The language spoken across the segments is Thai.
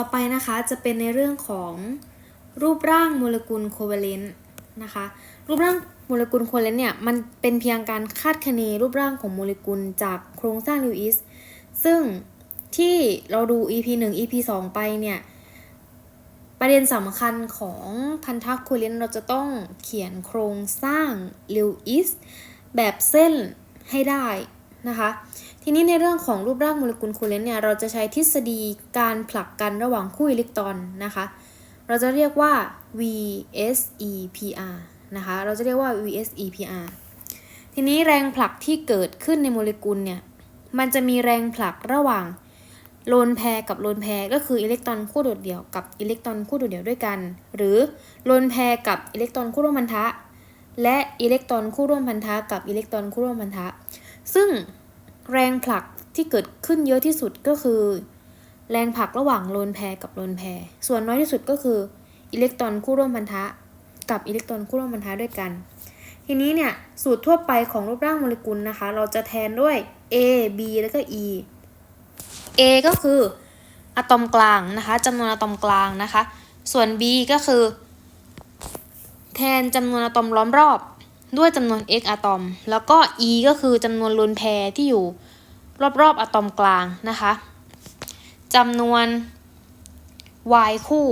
ต่อไปนะคะจะเป็นในเรื่องของรูปร่างโมเลกุลโคเวเลนต์นะคะรูปร่างโมเลกุลโคเวเลนต์เนี่ยมันเป็นเพียงการคาดคะเนรูปร่างของโมเลกุลจากโครงสร้างลิวอิสซึ่งที่เราดู EP 1 EP 2 ไปเนี่ยประเด็นสำคัญของพันธะโคเวเลนต์เราจะต้องเขียนโครงสร้างลิวอิสแบบเส้นให้ได้นะคะ ทีนี้ในเรื่องของรูปร่างโมเลกุลโคเลนเนี่ยเราจะใช้ทฤษฎีการผลักกันระหว่างคู่อิเล็กตรอนนะคะ เราจะเรียกว่า VSEPR นะคะ เราจะเรียกว่า VSEPR ทีนี้แรงผลักที่เกิดขึ้นในโมเลกุลเนี่ยมันจะมีแรงผลักระหว่างโลนแพรกับโลนแพรก็คืออิเล็กตรอนคู่โดดเดี่ยวกับอิเล็กตรอนคู่โดดเดี่ยวด้วยกัน หรือโลนแพรกับอิเล็กตรอนคู่ร่วมพันธะ และอิเล็กตรอนคู่ร่วมพันธะกับอิเล็กตรอนคู่ร่วมพันธะ ซึ่ง แรงผลักที่เกิดขึ้นเยอะที่สุดก็คือ แรงผลักระหว่างโลนแพรกับโลนแพรส่วนน้อยที่สุดก็คืออิเล็กตรอนคู่ร่วมพันธะ กับอิเล็กตรอนคู่ร่วมพันธะด้วยกัน ทีนี้เนี่ยสูตรทั่วไปของรูปร่างโมเลกุลนะคะ เราจะแทนด้วย A B แล้วก็ E A ก็คืออะตอมกลางนะคะจำนวนอะตอมกลางนะคะ ส่วน B ก็คือ แทนจำนวนอะตอมล้อมรอบ ด้วยจำนวน x อะตอม แล้วก็ e ก็คือจำนวนโลนแพรที่อยู่รอบๆอะตอมกลางนะคะจำนวน y คู่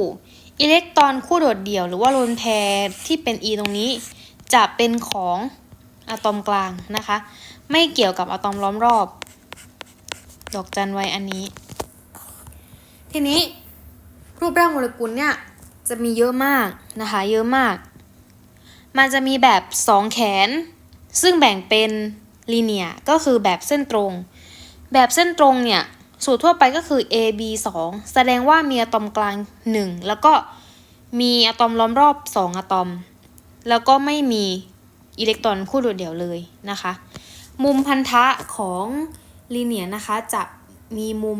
อิเล็กตรอนคู่โดดเดี่ยว หรือว่าโลนแพรที่เป็น e ตรงนี้ จะเป็นของอะตอมกลางนะคะ ไม่เกี่ยวกับอะตอมล้อมรอบ ดอกจันไว้อันนี้ ทีนี้รูปร่างโมเลกุลเนี่ยจะมีเยอะมากนะคะ เยอะมาก มันจะมีแบบ 2 แขน ซึ่งแบ่งเป็นลีเนียก็คือแบบเส้นตรง แบบเส้นตรงเนี่ย สูตรทั่วไปก็คือ A B 2แสดงว่ามีอะตอมกลาง 1 แล้วก็มีอะตอมล้อมรอบ 2 อะตอม แล้วก็ไม่มีอิเล็กตรอนคู่โดดเดี่ยวเลยนะคะ มุมพันธะของลีเนียนะคะจะมีมุม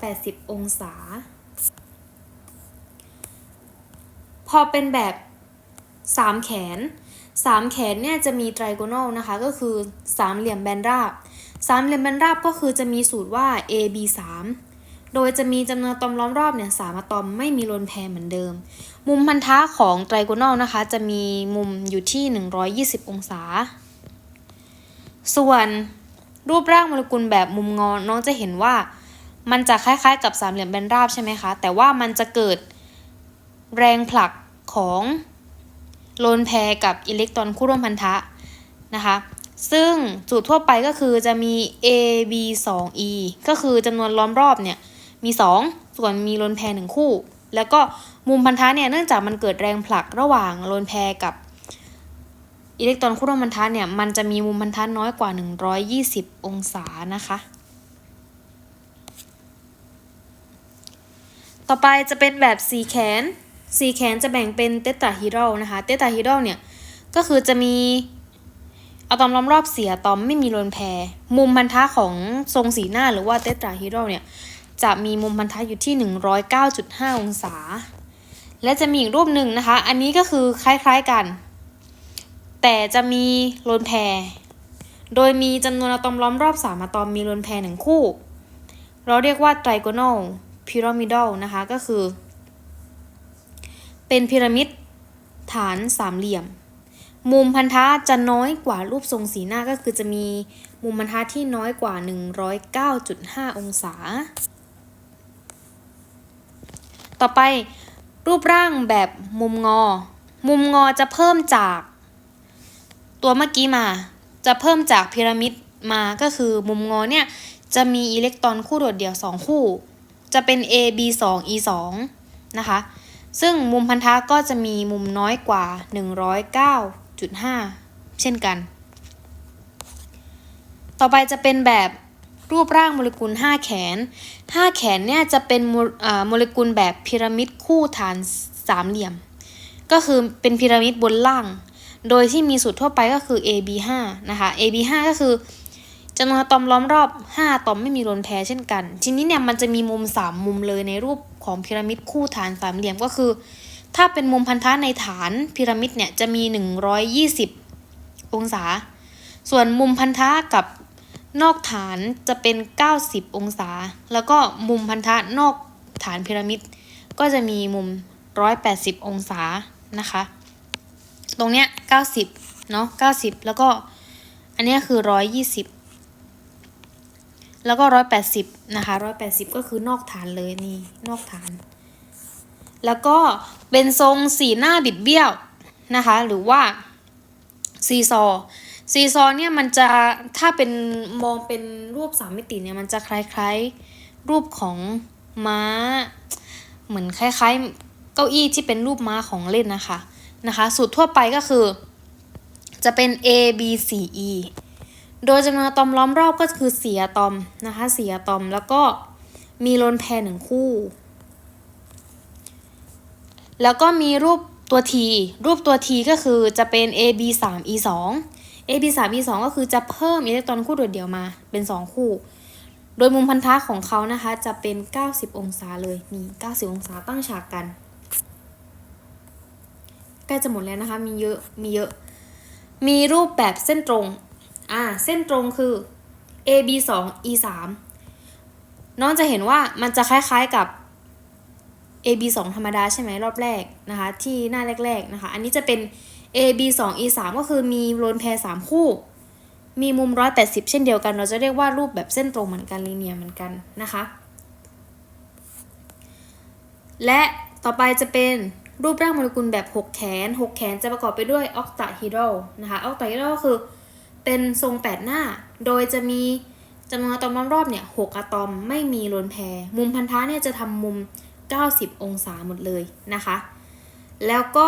180 องศา พอเป็นแบบ สามแขนสามแขนเนี่ยจะมีไตรโกน a ลนะคะ ก็คือสามเหลี่ยมแบนราบสามเหลี่ยมแบนราบก็คือจะมีสูตรว่า a b 3โดยจะมีจำนวนอะตอมล้อมรอบเนี่ยสามอะตอมไม่มีลนแพรเหมือนเดิม มุมพันธะของไตรโกน a ลนะคะ จะมีมุมอยู่ที่ 120 องศา ส่วนรูปร่างโมเลกุลแบบมุมงอน้องจะเห็นว่า มันจะคล้ายๆ กับสามเหลี่ยมแบนราบใช่ไหมคะ แต่ว่ามันจะเกิดแรงผลักของ โลนแพรกับอิเล็กตรอนคู่ร่วมพันธะนะคะ ซึ่งสูตรทั่วไปก็คือจะมี A B 2 E ก็คือจำนวนล้อมรอบเนี่ยมี 2 ส่วนมีโลนแพรหนึ่งคู่ แล้วก็มุมพันธะเนี่ยเนื่องจากมันเกิดแรงผลักระหว่างโลนแพรกับอิเล็กตรอนคู่ร่วมพันธะเนี่ยมันจะมีมุมพันธะน้อยกว่า 120 องศานะคะ ต่อไปจะเป็นแบบสีแขน สีแขนจะแบ่งเป็นเตตาฮีดรอลนะคะเตตาฮีดรอลเนี่ยก็คือจะมีอะตอมล้อมรอบเสียอะตอมไม่มีโลนแพร มุมพันธะของทรงสีหน้าหรือว่าเตตราฮีดรอลเนี่ยจะมีมุมพันธะอยู่ที่ 109.5 องศา และจะมีอีกรูปหนึ่งนะคะ อันนี้ก็คือคล้ายๆกัน แต่จะมีโลนแพร โดยมีจำนวนอะตอมล้อมรอบ3อะตอมมีโลนแพรหนึ่งคู่ เราเรียกว่าไตรโกน a l พีระมิด a ลนะคะก็คือ เป็นพีระมิดฐานสามเหลี่ยม มุมพันธะจะน้อยกว่ารูปทรงสีหน้าก็คือจะมีมุมพันธะที่น้อยกว่า 109.5 องศา ต่อไปรูปร่างแบบมุมงอ มุมงอจะเพิ่มจาก ตัวเมื่อกี้มา จะเพิ่มจากพีระมิดมาก็คือมุมงอเนี่ยจะมีอิเล็กตรอนคู่โดดเดี่ยว 2 คู่ จะเป็น A B 2 E 2นะคะ ซึ่งมุมพันธะก็จะมีมุมน้อยกว่า 109.5 เช่นกัน ต่อไปจะเป็นแบบรูปร่างโมเลกุล 5 แขน 5 แขนเนี่ยจะเป็นโมเลกุลแบบพีระมิดคู่ฐานสามเหลี่ยม ก็คือเป็นพีระมิดบนล่าง โดยที่มีสูตรทั่วไปก็คือ AB5 นะคะ AB5 ก็คือ จำนวนอะตอมล้อมรอบ 5 อะตอมไม่มีโลนแพรเช่นกัน ทีนี้เนี่ยมันจะมีมุม 3 มุมเลยในรูปของพีระมิดคู่ฐานสามเหลี่ยมก็คือ ถ้าเป็นมุมพันธะในฐานพีระมิดเนี่ยจะมี 120 องศา ส่วนมุมพันธะกับนอกฐานจะเป็น 90 องศา แล้วก็มุมพันธะนอกฐานพีระมิดก็จะมีมุม 180 องศานะคะ ตรงเนี้ย 90 เนาะ90 แล้วก็อันเนี้ยคือ 120 แล้วก็180นะคะ180ก็คือนอกฐานเลยนี่นอกฐาน แล้วก็เป็นทรงสีหน้าบิดเบี้ยวนะคะ หรือว่าซีซอซีซอเนี่ยมันจะถ้าเป็นมองเป็นรูปสามมิติเนี่ยมันจะคล้ายๆรูปของม้า เหมือนคล้ายๆเก้าอี้ที่เป็นรูปม้าของเล่นนะคะนะคะ สูตรทั่วไปก็คือ จะเป็น A B C E โดยจำนวนอะตอมล้อมรอบก็คือเสียตอมนะคะเสียตอมแล้วก็มีโลนแพรหนึ่งคู่ แล้วก็มีรูปตัว T รูปตัว T ก็คือจะเป็น AB 3 E 2 AB 3 E 2ก็คือจะเพิ่มอิเล็กตรอนคู่โดดเดี่ยวมาเป็น 2 คู่ โดยมุมพันธะของเขานะคะจะเป็น 90 องศาเลยนี่90 องศาตั้งฉากกัน ใกล้จะหมดแล้วนะคะ มีเยอะ มีเยอะ มีรูปแบบเส้นตรง อ่าเส้นตรงคือ AB 2 E 3น้องจะเห็นว่ามันจะคล้ายๆกับ AB 2ธรรมดาใช่ไหมรอบแรกนะคะที่หน้าแรกๆนะคะ อันนี้จะเป็น AB 2 E 3ก็คือมีโลนแพร3คู่ มีมุม 180 เช่นเดียวกัน เราจะเรียกว่ารูปแบบเส้นตรงเหมือนกันลีเนียเหมือนกันนะคะ และต่อไปจะเป็นรูปร่างโมเลกุลแบบ 6 แขน 6 แขนจะประกอบไปด้วยออกตาฮีโดรนะคะออกตาฮีโดรก็คือ เป็นทรง8หน้า โดยจะมีจำนวนอะตอมล้อมรอบเนี่ย6อะตอมไม่มีโลนแพร มุมพันธะเนี่ยจะทำมุม 90 องศาหมดเลยนะคะ แล้วก็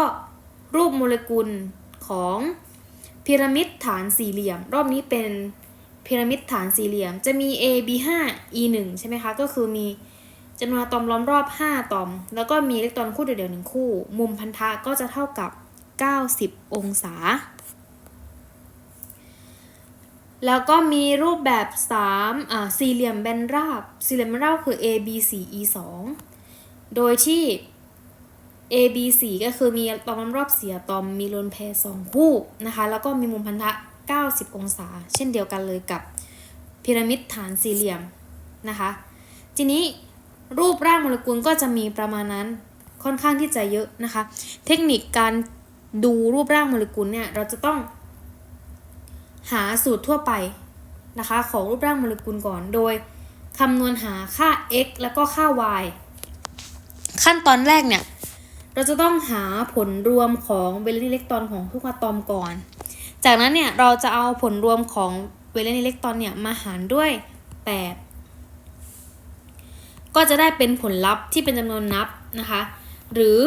รูปโมเลกุลของพีระมิดฐานสี่เหลี่ยม รอบนี้เป็นพีระมิดฐานสี่เหลี่ยม จะมี A B 5 E 1ใช่ไหมคะ ก็คือมีจำนวนอะตอมล้อมรอบ 5อะตอม แล้วก็มีอิเล็กตรอนคู่เดียวๆหนึ่งคู่ มุมพันธะก็จะเท่ากับ 90 องศา แล้วก็มีรูปแบบ3อ่าสี่เหลี่ยมแบนราบ สี่เหลี่ยมแบนราบคือ A B 4 E 2โดยที่ A B 4ก็คือมีตอมรอบเสียตอมมีโลนแพรสองคู่นะคะ แล้วก็มีมุมพันธะ 90 องศา เช่นเดียวกันเลยกับพีระมิดฐานสี่เหลี่ยมนะคะ ทีนี้รูปร่างโมเลกุลก็จะมีประมาณนั้นค่อนข้างที่จะเยอะนะคะ เทคนิคการดูรูปร่างโมเลกุลเนี่ยเราจะต้อง หาสูตรทั่วไปนะคะของรูปร่างโมเลกุลก่อน โดยคำนวณหาค่า x แล้วก็ค่า y ขั้นตอนแรกเนี่ย เราจะต้องหาผลรวมของเวเลนอิเล็กตรอนของทุกอะตอมก่อน จากนั้นเนี่ยเราจะเอาผลรวมของเวเลนอิเล็กตรอนเนี่ยมาหารด้วย 8 ก็จะได้เป็นผลลัพธ์ที่เป็นจำนวนนับนะคะ หรือ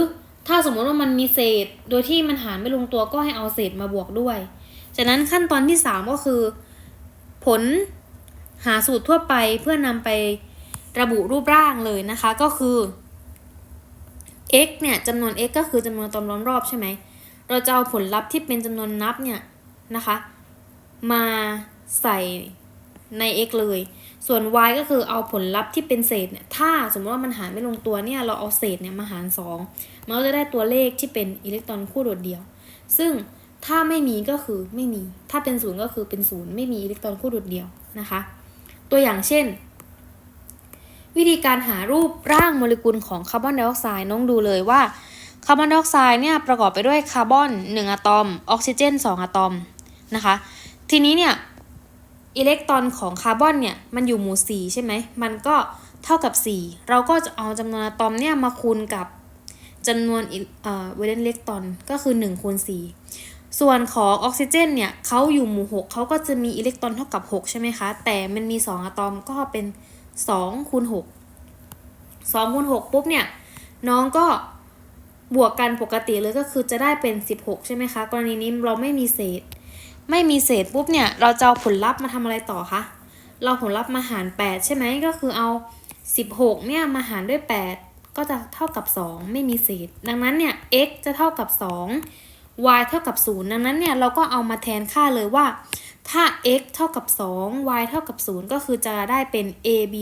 ถ้าสมมติว่ามันมีเศษ โดยที่มันหารไม่ลงตัวก็ให้เอาเศษมาบวกด้วย จากนั้นขั้นตอนที่ 3 ก็คือ ผลหาสูตรทั่วไปเพื่อนำไประบุรูปร่างเลยนะคะก็คือ x เนี่ยจำนวน x ก็คือจำนวนตอมล้อมรอบใช่ไหม เราจะเอาผลลัพธ์ที่เป็นจำนวนนับเนี่ยนะคะ มาใส่ใน x เลย ส่วน y ก็คือเอาผลลัพธ์ที่เป็นเศษเนี่ย ถ้าสมมติว่ามันหารไม่ลงตัวเนี่ย เราเอาเศษเนี่ยมาหาร 2 มันก็จะได้ตัวเลขที่เป็นอิเล็กตรอนคู่โดดเดี่ยว ซึ่ง ถ้าไม่มีก็คือไม่มี ถ้าเป็นศูนย์ก็คือเป็นศูนย์ไม่มีอิเล็กตรอนคู่โดดเดี่ยวนะคะ ตัวอย่างเช่น วิธีการหารูปร่างโมเลกุลของคาร์บอนไดออกไซด์น้องดูเลยว่าคาร์บอนไดออกไซด์เนี่ยประกอบไปด้วยคาร์บอน1อะตอม ออกซิเจน 2อะตอมนะคะ ทีนี้เนี่ยอิเล็กตรอนของคาร์บอนเนี่ยมันอยู่หมู่ 4 ใช่ไหม มันก็เท่ากับ 4 เราก็จะเอาจำนวนอะตอมเนี่ยมาคูณกับจำนวนเอ่อเวเลนอิเล็กตรอนก็คือ1คูณ4 ส่วนของออกซิเจนเนี่ยเขาอยู่หมู่ 6เขาก็จะมีอิเล็กตรอนเท่ากับ 6 ใช่ไหมคะ แต่มันมี 2อะตอมก็เป็น2คูณ6 2คูณ6ปุ๊บเนี่ย น้องก็บวกกันปกติเลยก็คือจะได้เป็น 16 ใช่ไหมคะ กรณีนี้เราไม่มีเศษ ไม่มีเศษปุ๊บเนี่ย เราจะเอาผลลัพธ์มาทำอะไรต่อคะ เราผลลัพธ์มาหาร 8 ใช่ไหมก็คือเอา 16 เนี่ยมาหารด้วย 8 ก็จะเท่ากับ 2 ไม่มีเศษ ดังนั้นเนี่ย x จะเท่ากับ 2 y เท่ากับ 0 ดังนั้นเนี่ยเราก็เอามาแทนค่าเลยว่า ถ้า x เท่ากับ 2 y เท่ากับ 0 ก็คือจะได้เป็น a b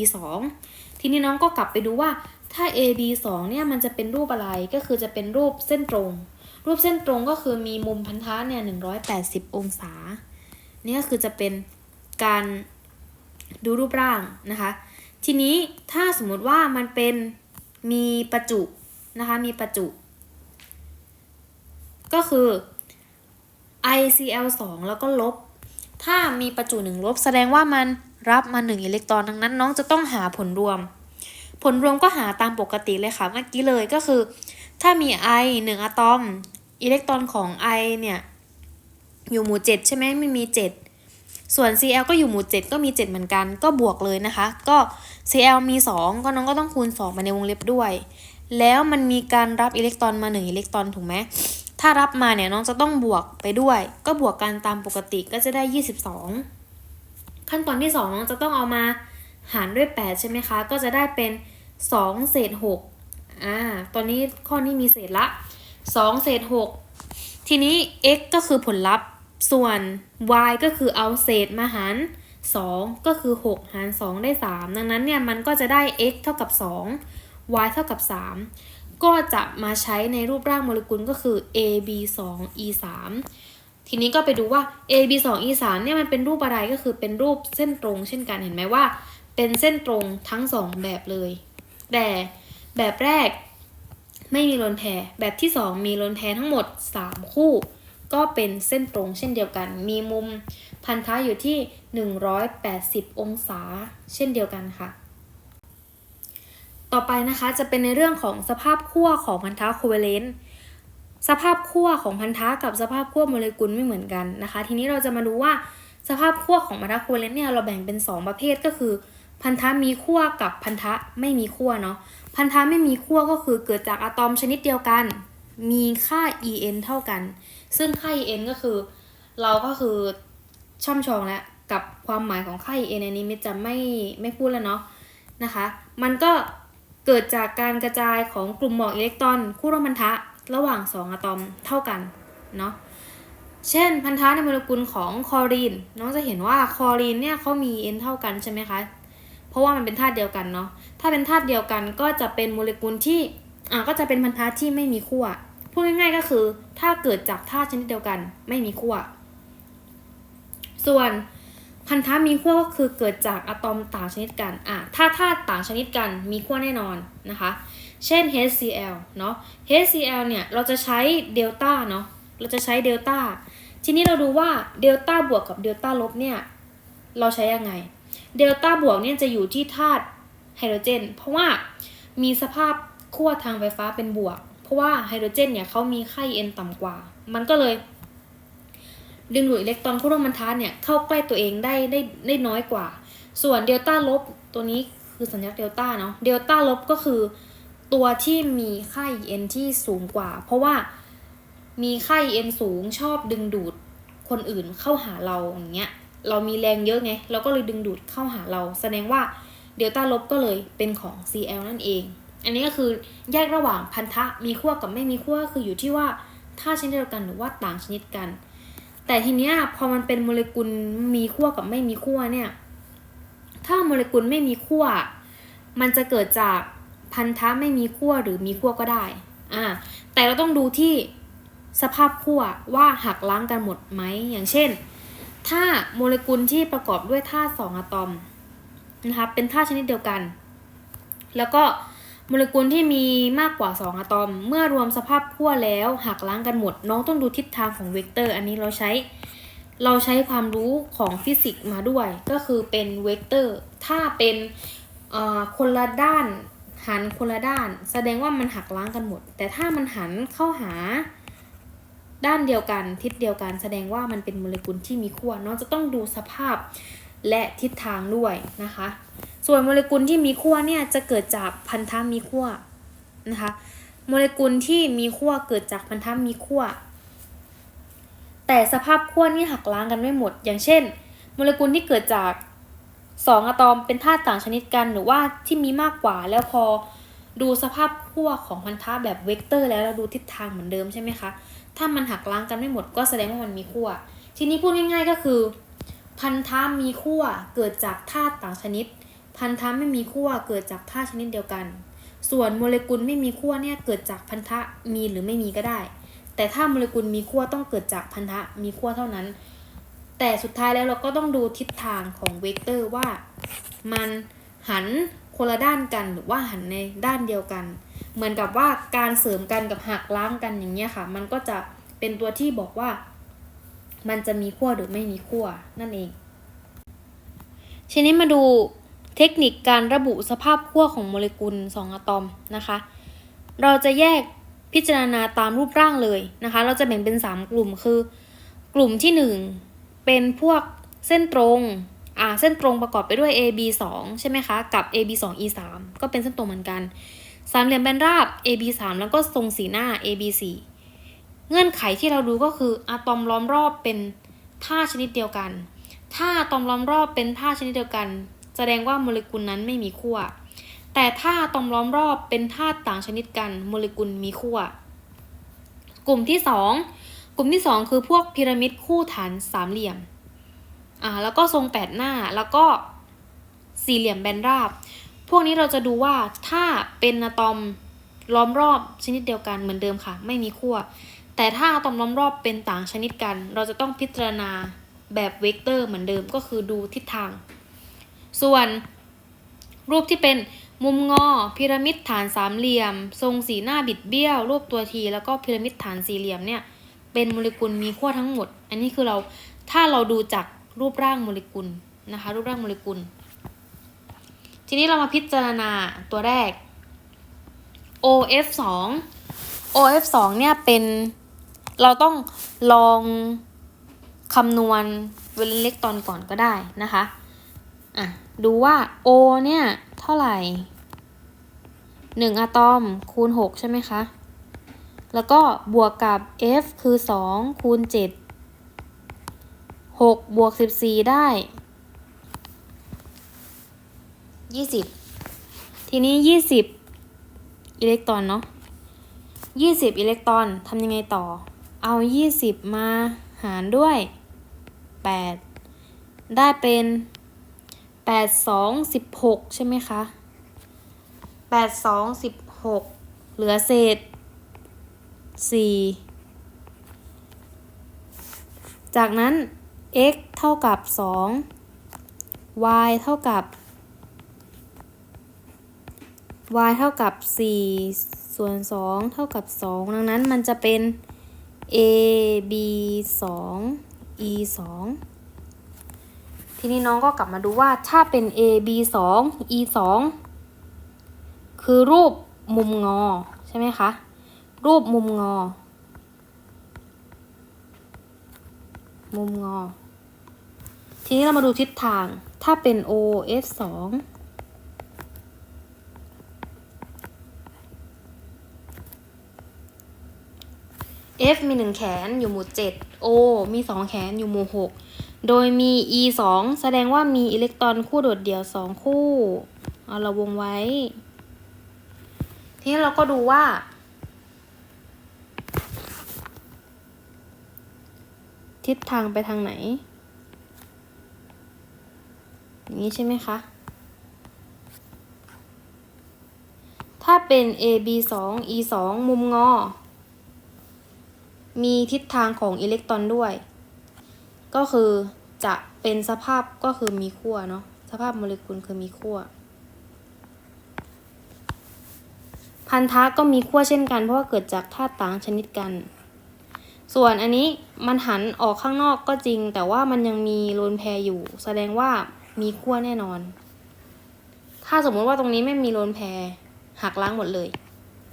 2ทีนี้น้องก็กลับไปดูว่าถ้า a b 2เนี่ยมันจะเป็นรูปอะไรก็คือจะเป็นรูปเส้นตรง รูปเส้นตรงก็คือมีมุมพันธะเนี่ย180 องศา นี่ก็คือจะเป็นการดูรูปร่างนะคะ ทีนี้ถ้าสมมติว่ามันเป็นมีประจุนะคะมีประจุ ก็คือ ICl 2แล้วก็ลบ ถ้ามีประจุหนึ่งลบ แสดงว่ามันรับมาหนึ่งอิเล็กตรอนดังนั้น น้องจะต้องหาผลรวม ผลรวมก็หาตามปกติเลยค่ะเมื่อกี้เลยก็คือ ถ้ามี I หนึ่งอะตอม อิเล็กตรอนของ I เนี่ย อยู่หมู่ 7 ใช่ไหมไม่มี 7 ส่วน Cl ก็อยู่หมู่ 7 ก็มี 7 เหมือนกัน ก็บวกเลยนะคะ ก็ Cl มี 2 ก็น้องก็ต้องคูณ2มาในวงเล็บด้วย แล้วมันมีการรับอิเล็กตรอนมา 1 อิเล็กตรอนถูกไหม ถ้ารับมาเนี่ยน้องจะต้องบวกไปด้วย ก็บวกกันตามปกติก็จะได้ 22 ขั้นตอนที่ 2 น้องจะต้องเอามาหารด้วย 8 ใช่ไหมคะ ก็จะได้เป็น 2 เศษ6อ่าตอนนี้ข้อนี้มีเศษละ 2 เศษ 6 ทีนี้ x ก็คือผลลัพธ์ ส่วน y ก็คือเอาเศษมาหาร 2 ก็คือ 6 หาร 2 ได้ 3 ดังนั้นเนี่ยมันก็จะได้ x เท่ากับ 2 y เท่ากับ 3 ก็จะมาใช้ในรูปร่างโมเลกุลก็คือ ab 2 e 3 ทีนี้ก็ไปดูว่า ab 2 e 3 เนี่ยมันเป็นรูปอะไรก็คือเป็นรูปเส้นตรง เช่นกันเห็นไหมว่า เป็นเส้นตรงทั้ง 2 แบบเลย แต่แบบแรกไม่มีโลนแพรแบบที่ 2 มีโลนแพรทั้งหมด 3 คู่ ก็เป็นเส้นตรงเช่นเดียวกัน มีมุมพันธะอยู่ที่ 180 องศา เช่นเดียวกันค่ะ ต่อไปนะคะจะเป็นในเรื่องของสภาพขั้วของพันธะโคเวเลนต์สภาพขั้วของพันธะกับสภาพขั้วโมเลกุลไม่เหมือนกันนะคะ ทีนี้เราจะมาดูว่าสภาพขั้วของพันธะโคเวเลนต์เนี่ยเราแบ่งเป็น 2 ประเภทก็คือ พันธะมีขั้วกับพันธะไม่มีขั้วเนาะพันธะไม่มีขั้วก็คือเกิดจากอะตอมชนิดเดียวกัน มีค่า en เท่ากัน ซึ่งค่า en ก็คือ เราก็คือช่ำชองแล้วกับความหมายของค่า en อันนี้มิจะไม่ไม่พูดแล้วเนาะนะคะ มันก็ เกิดจากการกระจายของกลุ่มหมอกอิเล็กตรอนคู่ร่วมพันธะระหว่าง 2 อะตอมเท่ากันเนาะเช่นพันธะในโมเลกุลของคอรีนน้องจะเห็นว่าคอรีนเนี่ยเขามี n เท่ากันใช่ไหมคะเพราะว่ามันเป็นธาตุเดียวกันเนาะถ้าเป็นธาตุเดียวกันก็จะเป็นโมเลกุลที่อ่าก็จะเป็นพันธะที่ไม่มีขั้วพูดง่ายๆก็คือ ถ้าเกิดจากธาตุชนิดเดียวกันไม่มีขั้วส่วน พันธะมีขั้วก็คือเกิดจากอะตอมต่างชนิดกันอะถ้าธาตุต่างชนิดกันมีขั้วแน่นอนนะคะ เช่น HCl เนาะ HCl เนี่ยเราจะใช้เดลต้าเนาะเราจะใช้เดลต้าทีนี้เราดูว่าเดลต้าบวกกับเดลต้าลบเนี่ยเราใช้ยังไงเดลต้าบวกเนี่ยจะอยู่ที่ธาตุไฮโดรเจน เพราะว่ามีสภาพขั้วทางไฟฟ้าเป็นบวก เพราะว่าไฮโดรเจนเนี่ยเขามีค่า n ต่ำกว่า มันก็เลย ดึงดูดอิเล็กตรอนคู่ร่วมพันธะเนี่ยเข้าใกล้ตัวเองได้ได้ได้น้อยกว่า ส่วนเดลต้าลบตัวนี้คือสัญลักษณ์เดลต้าเนาะเดลต้าลบก็คือตัวที่มีค่า n ที่สูงกว่า เพราะว่ามีค่า n สูงชอบดึงดูดคนอื่นเข้าหาเราอย่างเงี้ยเรามีแรงเยอะไงเราก็เลยดึงดูดเข้าหาเรา แสดงว่าเดลต้าลบก็เลยเป็นของ Cl นั่นเอง อันนี้ก็คือแยกระหว่างพันธะมีขั้วกับไม่มีขั้วคืออยู่ที่ว่าถ้าชนิดเดียวกันหรือว่าต่างชนิดกัน แต่ทีเนี้ยพอมันเป็นโมเลกุลมีขั้วกับไม่มีขั้วเนี่ย ถ้าโมเลกุลไม่มีขั้วมันจะเกิดจากพันธะไม่มีขั้วหรือมีขั้วก็ได้อ่าแต่เราต้องดูที่สภาพขั้วว่าหักล้างกันหมดไหมอย่างเช่น ถ้าโมเลกุลที่ประกอบด้วยธาตุสองอะตอมนะคะเป็นธาตุชนิดเดียวกัน แล้วก็ โมเลกุลที่มีมากกว่า 2อะตอม เมื่อรวมสภาพขั้วแล้วหักล้างกันหมด น้องต้องดูทิศทางของเวกเตอร์ อันนี้เราใช้ เราใช้ความรู้ของฟิสิกส์มาด้วย ก็คือเป็นเวกเตอร์ ถ้าเป็นคนละด้านหันคนละด้าน แสดงว่ามันหักล้างกันหมด แต่ถ้ามันหันเข้าหาด้านเดียวกันทิศเดียวกัน แสดงว่ามันเป็นโมเลกุลที่มีขั้วน้องจะต้องดูสภาพ และทิศทางด้วยนะคะ ส่วนโมเลกุลที่มีขั้วเนี่ยจะเกิดจากพันธะมีขั้วนะคะ โมเลกุลที่มีขั้วเกิดจากพันธะมีขั้ว แต่สภาพขั้วนี่หักล้างกันไม่หมด อย่างเช่น โมเลกุลที่เกิดจากสองอะตอมเป็นธาตุต่างชนิดกันหรือว่าที่มีมากกว่าแล้วพอดูสภาพขั้วของพันธะแบบเวกเตอร์ แล้วเราดูทิศทางเหมือนเดิมใช่ไหมคะ ถ้ามันหักล้างกันไม่หมดก็แสดงว่ามันมีขั้ว ทีนี้พูดง่ายๆก็คือ พันธะมีขั้วเกิดจากธาตุต่างชนิด พันธะไม่มีขั้วเกิดจากธาตุชนิดเดียวกัน ส่วนโมเลกุลไม่มีขั้วเนี่ยเกิดจากพันธะมีหรือไม่มีก็ได้ แต่ถ้าโมเลกุลมีขั้วต้องเกิดจากพันธะมีขั้วเท่านั้น แต่สุดท้ายแล้วเราก็ต้องดูทิศทางของเวกเตอร์ว่า มันหันคนละด้านกันหรือว่าหันในด้านเดียวกัน เหมือนกับว่าการเสริมกันกับหักล้างกันอย่างเงี้ยค่ะ มันก็จะเป็นตัวที่บอกว่า มันจะมีขั้วหรือไม่มีขั้วนั่นเอง ทีนี้มาดูเทคนิคการระบุสภาพขั้วของโมเลกุล 2 อะตอมนะคะ เราจะแยกพิจารณาตามรูปร่างเลยนะคะ เราจะแบ่งเป็น 3 กลุ่มคือ กลุ่มที่ 1 เป็นพวกเส้นตรงอ่าเส้นตรงประกอบไปด้วย AB 2ใช่ไหมคะ กับ AB 2 E 3ก็เป็นเส้นตรงเหมือนกัน สามเหลี่ยมแบนราบ AB 3แล้วก็ทรงสีหน้า AB 4 เงื่อนไขที่เราดูก็คืออะตอมล้อมรอบเป็นท่าชนิดเดียวกัน ถ้าอะตอมล้อมรอบเป็นท่าชนิดเดียวกัน แสดงว่าโมเลกุลนั้นไม่มีขั้ว แต่ถ้าอะตอมล้อมรอบเป็นธาตุต่างชนิดกันโมเลกุลมีขั้ว กลุ่มที่สองกลุ่มที่สองคือพวกพีระมิดคู่ฐานสามเหลี่ยม อ่าแล้วก็ทรงแปดหน้าแล้วก็สี่เหลี่ยมแบนราบ พวกนี้เราจะดูว่าถ้าเป็นอะตอมล้อมรอบชนิดเดียวกันเหมือนเดิมค่ะ ไม่มีขั้ว แต่ถ้าอะตอมล้อมรอบเป็นต่างชนิดกัน เราจะต้องพิจารณาแบบเวกเตอร์เหมือนเดิมก็คือดูทิศทาง ส่วนรูปที่เป็นมุมงอ พีระมิดฐานสามเหลี่ยม ทรงสีหน้าบิดเบี้ยว รูปตัวที แล้วก็พีระมิดฐานสี่เหลี่ยมเนี่ย เป็นโมเลกุลมีขั้วทั้งหมด อันนี้คือเราถ้าเราดูจากรูปร่างโมเลกุลนะคะ รูปร่างโมเลกุล ทีนี้เรามาพิจารณาตัวแรก OF 2 OF 2 เนี่ยเป็น เราต้องลองคำนวณเวลาเล็กตอนก่อนก็ได้นะคะอะดูว่า O เนี่ย เท่าไหร่ 1 อะตอมคูณ 6 ใช่ไหมคะ แล้วก็บวกกับ F คือ 2 คูณ 7 6 บวก 14 ได้ 20 ทีนี้ 20 อิเล็กตรอนเนาะ20 อิเล็กตรอนทำยังไงต่อ เอา 20 มาหารด้วย 8 ได้เป็น 8 2 16 ใช่ไหมคะ 8 2 16 เหลือเศษ 4 จากนั้น x เท่ากับ 2 y เท่ากับ y เท่ากับ 4 ส่วน 2 เท่ากับ 2 ดังนั้นมันจะเป็น a b 2 e 2ทีนี้น้องก็กลับมาดูว่าถ้าเป็น a b 2 e 2คือรูปมุมงอ ใช่ไหมคะ รูปมุมงอ มุมงอ ทีนี้เรามาดูทิศทาง ถ้าเป็น O F 2 F มีหนึ่งแขนอยู่หมู่ 7 O มีสองแขนอยู่หมู่ 6 โดยมี E 2 แสดงว่ามีอิเล็กตรอนคู่โดดเดี่ยว 2 คู่ เอาเราวงไว้ ทีนี้เราก็ดูว่า ทิศทางไปทางไหน อย่างนี้ใช่ไหมคะถ้าเป็น A B 2 E 2 มุมงอ มีทิศทางของอิเล็กตรอนด้วย ก็คือจะเป็นสภาพก็คือมีขั้วเนาะสภาพโมเลกุลคือมีขั้วพันธะก็มีขั้วเช่นกัน เพราะว่าเกิดจากธาตุต่างชนิดกัน ส่วนอันนี้มันหันออกข้างนอกก็จริง แต่ว่ามันยังมีโลนแพรอยู่ แสดงว่ามีขั้วแน่นอน ถ้าสมมติว่าตรงนี้ไม่มีโลนแพรหักล้างหมดเลย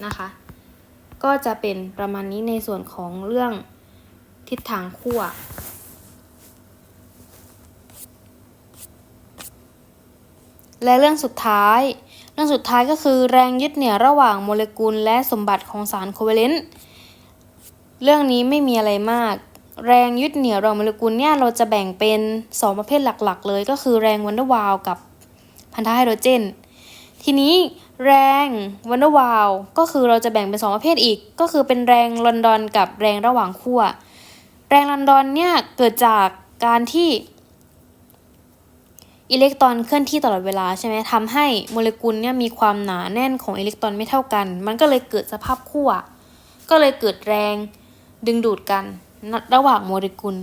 นะคะ ก็จะเป็นประมาณนี้ในส่วนของเรื่องทิศทางขั้วและเรื่องสุดท้าย เรื่องสุดท้ายก็คือแรงยึดเหนี่ยวระหว่างโมเลกุลและสมบัติของสารโคเวเลนต์เรื่องนี้ไม่มีอะไรมาก แรงยึดเหนี่ยวระหว่างโมเลกุลเนี่ยเราจะแบ่งเป็น 2 ประเภทหลักๆ เลย ก็คือแรงวันเดอร์วาลกับพันธะไฮโดรเจน ทีนี้แรงวันเดอร์วาลก็คือเราจะแบ่งเป็น 2 ประเภทอีก ก็คือเป็นแรงลอนดอนกับแรงระหว่างขั้วแรงลอนดอนเนี่ยเกิดจากการที่อิเล็กตรอนเคลื่อนที่ตลอดเวลาใช่ไหมทำให้โมเลกุลเนี่ยมีความหนาแน่นของอิเล็กตรอนไม่เท่ากัน มันก็เลยเกิดสภาพขั้วก็เลยเกิดแรงดึงดูดกันระหว่างโมเลกุล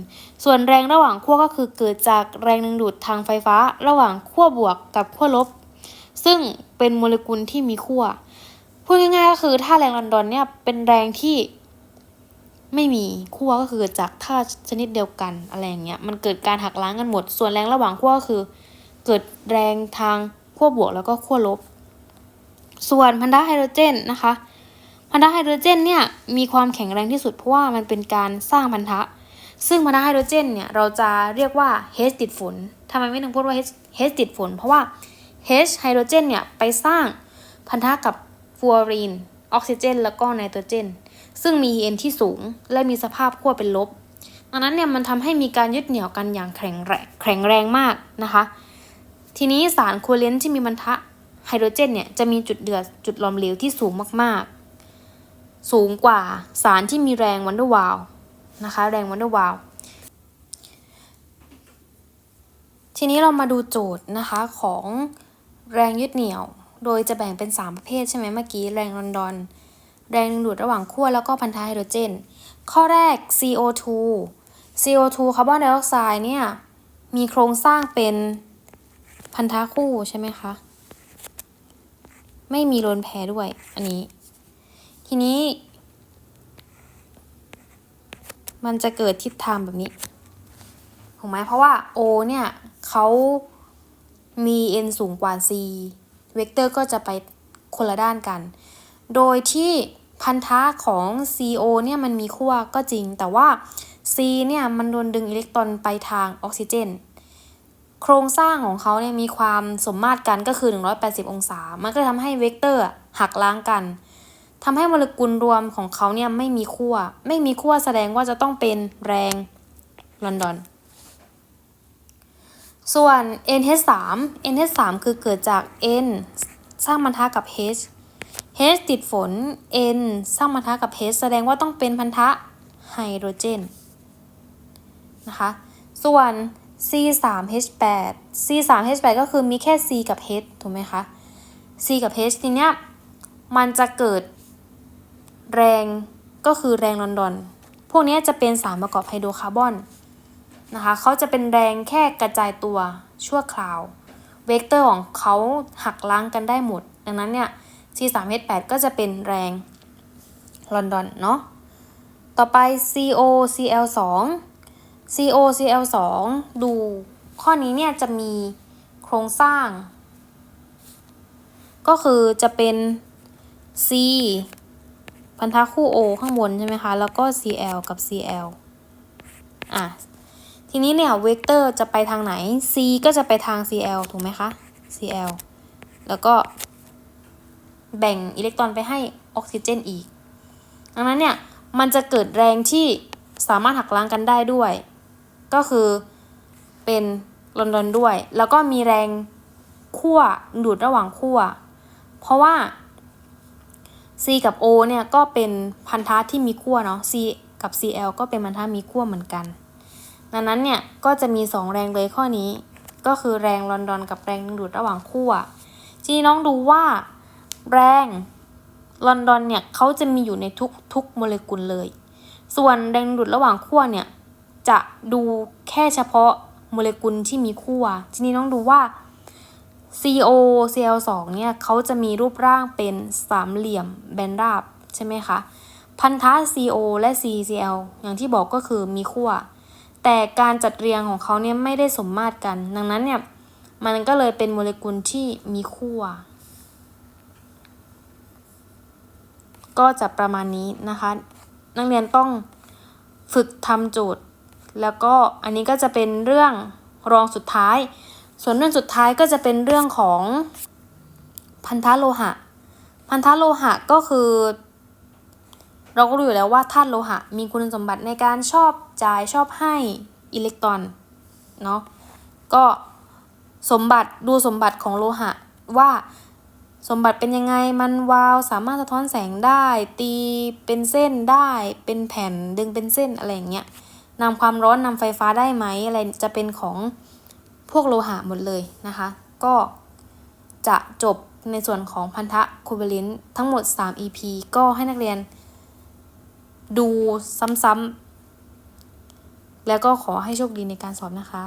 ส่วนแรงระหว่างขั้วก็คือเกิดจากแรงดึงดูดทางไฟฟ้า ระหว่างขั้วบวกกับขั้วลบ ซึ่ง เป็นโมเลกุลที่มีขั้วพูดง่ายๆก็คือท่าแรงลอนดอนเนี่ยเป็นแรงที่ไม่มีขั้วก็คือจากท่าชนิดเดียวกันอะไรอย่างเงี้ยมันเกิดการหักล้างกันหมด ส่วนแรงระหว่างขั้วก็คือ เกิดแรงทางขั้วบวกแล้วก็ขั้วลบ ส่วนพันธะไฮโดรเจนนะคะ พันธะไฮโดรเจนเนี่ยมีความแข็งแรงที่สุดเพราะว่ามันเป็นการสร้างพันธะ ซึ่งพันธะไฮโดรเจนเนี่ยเราจะเรียกว่า H ติดฝนทำไมไม่ต้องพูดว่า H H ติดฝน เพราะว่า H ไฮโดรเจนเนี่ยไปสร้างพันธะกับฟลูออรีนออกซิเจน แล้วก็ไนโตรเจน ซึ่งมี n ที่สูงและมีสภาพขั้วเป็นลบดังนั้นเนี่ยมันทำให้มีการยึดเหนี่ยวกันอย่างแข็งแรงแข็งแรงมากนะคะ ทีนี้สารโคเลนที่มีพันธะไฮโดรเจนเนี่ยจะมีจุดเดือดจุดหลอมเหลวที่สูงมากๆ สูงกว่าสารที่มีแรงวันเดอร์วาลนะคะ แรงวันเดอร์วาลทีนี้เรามาดูโจทย์นะคะของ แรงยึดเหนี่ยว โดยจะแบ่งเป็น 3 ประเภทใช่ไหมเมื่อกี้แรงลอนดอน แรงดึงดูดระหว่างขั้วแล้วก็พันธะไฮโดรเจน ข้อแรก CO2 CO2 คาร์บอนไดออกไซด์เนี่ย มีโครงสร้างเป็นพันธะคู่ใช่ไหมคะ ไม่มีโลนแพรด้วย อันนี้ ทีนี้ มันจะเกิดทิศทางแบบนี้ถูกไหมเพราะว่า O เนี่ยเขา มี n สูงกว่า c เวกเตอร์ก็จะไปคนละด้านกัน โดยที่พันธะของ CO เนี่ยมันมีขั้วก็จริง แต่ว่า C เนี่ยมันโดนดึงอิเล็กตรอนไปทางออกซิเจน โครงสร้างของเขาเนี่ยมีความสมมาตรกันก็คือ 180 องศา มันก็ทำให้เวกเตอร์หักล้างกันทำให้โมเลกุลรวมของเขาเนี่ยไม่มีขั้ว ไม่มีขั้วแสดงว่าจะต้องเป็นแรงลอนดอน ส่วน NH3 NH3 คือเกิดจาก N สร้างพันธะกับ H H ติดฝน N สร้างพันธะกับ H แสดงว่าต้องเป็นพันธะไฮโดรเจนนะคะ ส่วน C3H8 C3H8 ก็คือมีแค่ C กับ H ถูกไหมคะ C กับ H ทีเนี้ยมันจะเกิดแรงก็คือแรงลอนดอน พวกนี้จะเป็นสารประกอบไฮโดรคาร์บอน นะคะเขาจะเป็นแรงแค่กระจายตัวชั่วคราว เวกเตอร์ของเขาหักล้างกันได้หมด ดังนั้นเนี่ย C3H8 ก็จะเป็นแรงลอนดอนเนาะต่อไป COCl2 COCl2 ดูข้อนี้เนี่ยจะมีโครงสร้าง ก็คือจะเป็น C พันธะคู่ O ข้างบนใช่ไหมคะ แล้วก็ Cl กับ Cl อะ ทีนี้เนี่ยเวกเตอร์จะไปทางไหน C ก็จะไปทาง Cl ถูกไหมคะ Cl แล้วก็แบ่งอิเล็กตรอนไปให้ออกซิเจนอีก ดังนั้นเนี่ย มันจะเกิดแรงที่สามารถหักล้างกันได้ด้วย ก็คือเป็นลอนดอนด้วย แล้วก็มีแรงขั้วดูดระหว่างขั้ว เพราะว่า C กับ O เนี่ยก็เป็นพันธะที่มีขั้วเนาะ C กับ Cl ก็เป็นพันธะมีขั้วเหมือนกัน ดังนั้นเนี่ยก็จะมี 2 แรงเลยข้อนี้ ก็คือแรงลอนดอนกับแรงดึงดูดระหว่างขั้วทีนี้น้องดูว่าแรงลอนดอนเนี่ยเขาจะมีอยู่ในทุกทุกโมเลกุลเลย ส่วนแรงดึงดูดระหว่างขั้วเนี่ยจะดูแค่เฉพาะโมเลกุลที่มีขั้วทีนี้น้องดูว่า CO Cl2 เนี่ยเขาจะมีรูปร่างเป็นสามเหลี่ยมแบนราบใช่ไหมคะ พันธะ CO และ CCl อย่างที่บอกก็คือมีขั้ว แต่การจัดเรียงของเขาเนี่ยไม่ได้สมมาตรกัน ดังนั้นเนี่ยมันก็เลยเป็นโมเลกุลที่มีขั้วก็จะประมาณนี้นะคะ นักเรียนต้องฝึกทำโจทย์ แล้วก็อันนี้ก็จะเป็นเรื่องรองสุดท้าย ส่วนเรื่องสุดท้ายก็จะเป็นเรื่องของพันธะโลหะ พันธะโลหะก็คือ เราก็รู้อยู่แล้วว่าธาตุโลหะ มีคุณสมบัติในการชอบ จายชอบให้อิเล็กตรอนเนาะก็สมบัติดูสมบัติของโลหะว่าสมบัติเป็นยังไงมันวาวสามารถสะท้อนแสงได้ ตีเป็นเส้นได้เป็นแผ่นดึงเป็นเส้นอะไรอย่างเงี้ยนำความร้อนนำไฟฟ้าได้ไหมอะไรจะเป็นของพวกโลหะหมดเลยนะคะ ก็จะจบในส่วนของพันธะโคเวเลนทั้งหมด 3 EP ก็ให้นักเรียนดูซ้ำๆ แล้วก็ขอให้โชคดีในการสอบนะคะ